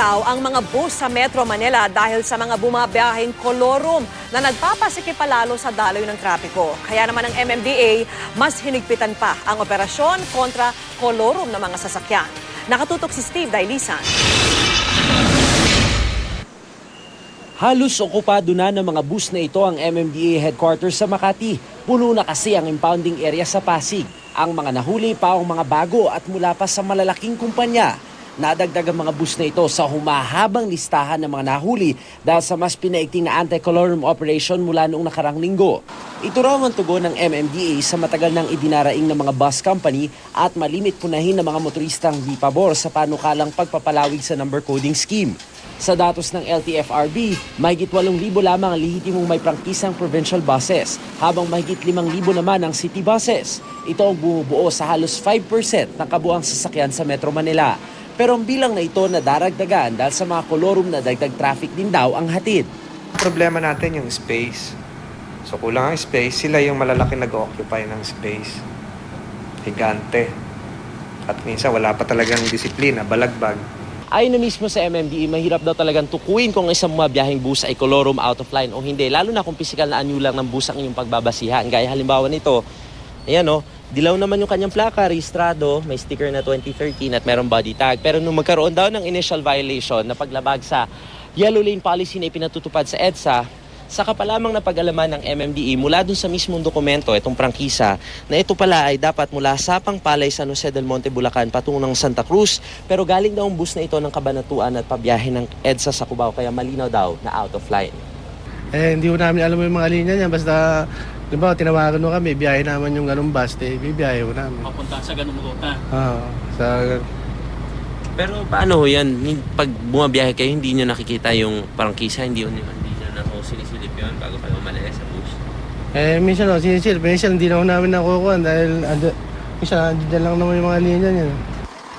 raw ang mga bus sa Metro Manila dahil sa mga bumabiyaheng kolorum na nagpapasikip palalo sa daloy ng trapiko. Kaya naman ang MMDA mas hinigpitan pa ang operasyon kontra kolorum ng mga sasakyan. Nakatutok si Steve Dailisan. Halos okupado na ng mga bus na ito ang MMDA headquarters sa Makati. Puno na kasi ang impounding area sa Pasig. Ang mga nahuli pa ang mga bago at mula pa sa malalaking kumpanya. Nadagdag ang mga bus na ito sa humahabang listahan ng mga nahuli dahil sa mas pinaigting na anti-colorum operation mula noong nakarang linggo. Ito raw ang tugon ng MMDA sa matagal nang idinaraing ng mga bus company at malimit punahin ng mga motoristang di pabor sa panukalang pagpapalawig sa number coding scheme. Sa datos ng LTFRB, mahigit 8,000 lamang ang lehitimong may prangkisang provincial buses, habang mahigit 5,000 naman ang city buses. Ito ang bumubuo sa halos 5% ng kabuang sasakyan sa Metro Manila. Pero ang bilang na ito na daragdagan dahil sa mga kolorum na dagdag traffic din daw ang hatid. Problema natin yung space. So kulang ang space, sila yung malalaki nag-occupy ng space. Higante. At minsan wala pa talagang disiplina, balagbag. Ayon na mismo sa MMDE, mahirap daw talagang tukuyin kung isang mabiyaheng bus ay kolorum out of line o hindi. Lalo na kung physical na anyo lang ng bus ang inyong pagbabasihan. Gaya halimbawa nito, ayan o, dilaw naman yung kanyang plaka, rehistrado, may sticker na 2013 at merong body tag. Pero nung magkaroon daw ng initial violation na paglabag sa yellow lane policy na ipinatutupad sa EDSA, saka pa lamang na pag-alaman ng MMDE mula dun sa mismong dokumento, itong prangkisa, na ito pala ay dapat mula Sapang Palay, San Jose del Monte, Bulacan, patungo ng Santa Cruz. Pero galing daw ang bus na ito ng kabanatuan at pabiyahe ng EDSA sa Cubao, kaya malinaw daw na out of line. Eh, hindi ko namin alam yung mga linya niya. Basta, di ba, tinawagan mo kami, biyahe naman yung ganung bus, eh, bibiyahe ko namin. papunta sa ganung ruta. Oo, sa, Pero paano ho yan? Pag bumabiyahe kayo, hindi nyo nakikita yung prangkisa, hindi nyo, hindi nyo na ho sinisilip yun bago kayo umalis sa bus. eh, minsan, oh, sinisil, minsan hindi na ako namin nakukuha dahil, ando, minsan, andyan lang naman yung mga linya niya.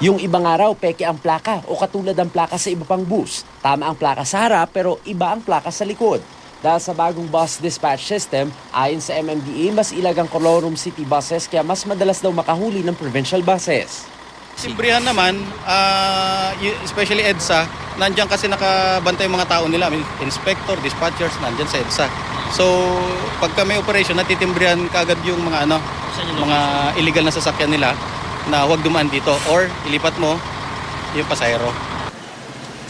Yung ibang araw, peke ang plaka o katulad ang plaka sa iba pang bus. Tama ang plaka sa harap pero iba ang plaka sa likod. Dahil sa bagong bus dispatch system, ayon sa MMDA, mas ilagang colorum city buses kaya mas madalas daw makahuli ng provincial buses. Simbrihan naman, y- especially EDSA, nandiyan kasi nakabantay yung mga tao nila. I mean, inspector, dispatchers, nandiyan sa EDSA. So, pagka may operation, natitimbrihan kagad yung mga ano, mga illegal na sasakyan nila na huwag dumaan dito or ilipat mo yung pasahero.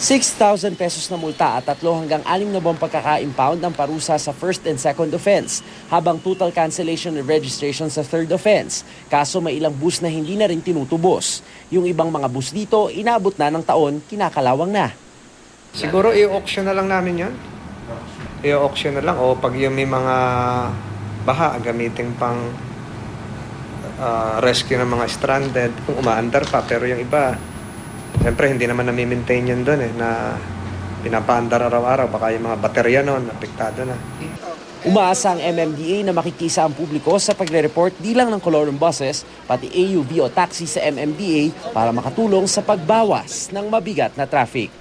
6,000 pesos na multa at tatlo hanggang anim na buwang pagkaka-impound ang parusa sa first and second offense, habang total cancellation and registration sa third offense. Kaso may ilang bus na hindi na rin tinutubos. Yung ibang mga bus dito, inabot na ng taon, kinakalawang na. Siguro i-auction na lang namin yon. I-auction na lang. O pag yung may mga baha, gamitin pang ah, rescue ng mga stranded. Kung umaandar pa, pero yung iba, siyempre hindi naman nami-maintain yan doon eh, na pinapaandar araw-araw. Baka yung mga baterya noon, apektado na. Umaasa ang MMDA na makikisa ang publiko sa pagre-report di lang ng colorum buses, pati AUV o taxi sa MMDA para makatulong sa pagbawas ng mabigat na traffic.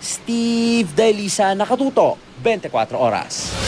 Steve Dailisa, Nakatuto, 24 Oras.